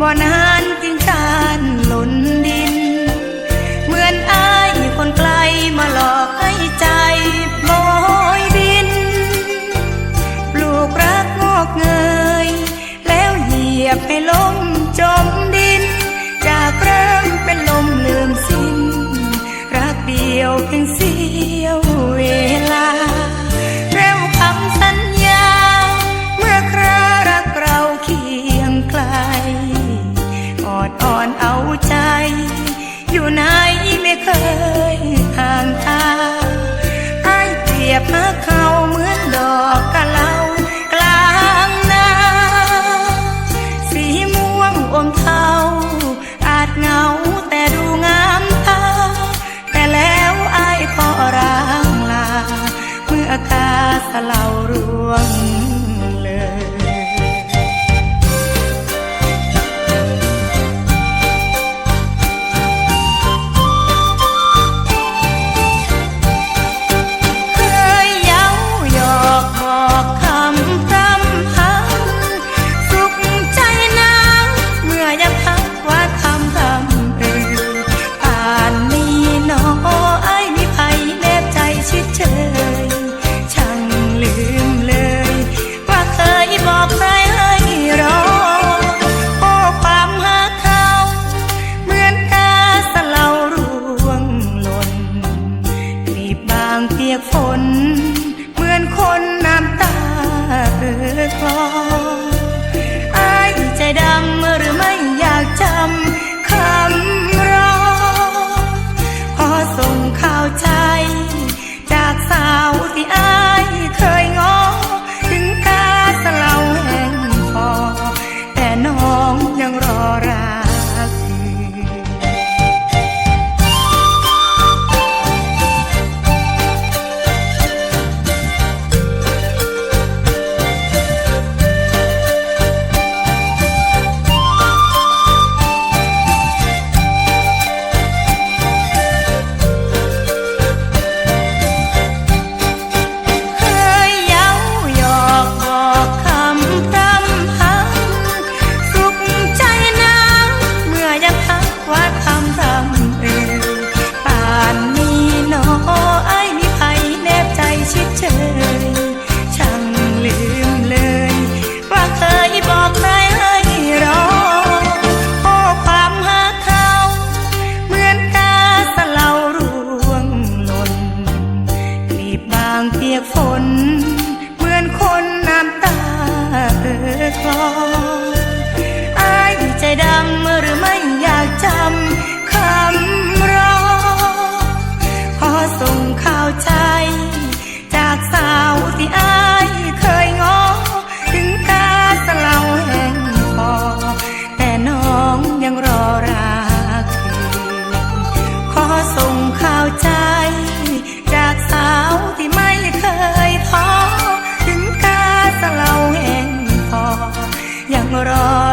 บ่นานจึงตานหล่นดิน เหมือนอายคนไกลมาหลอก take เรา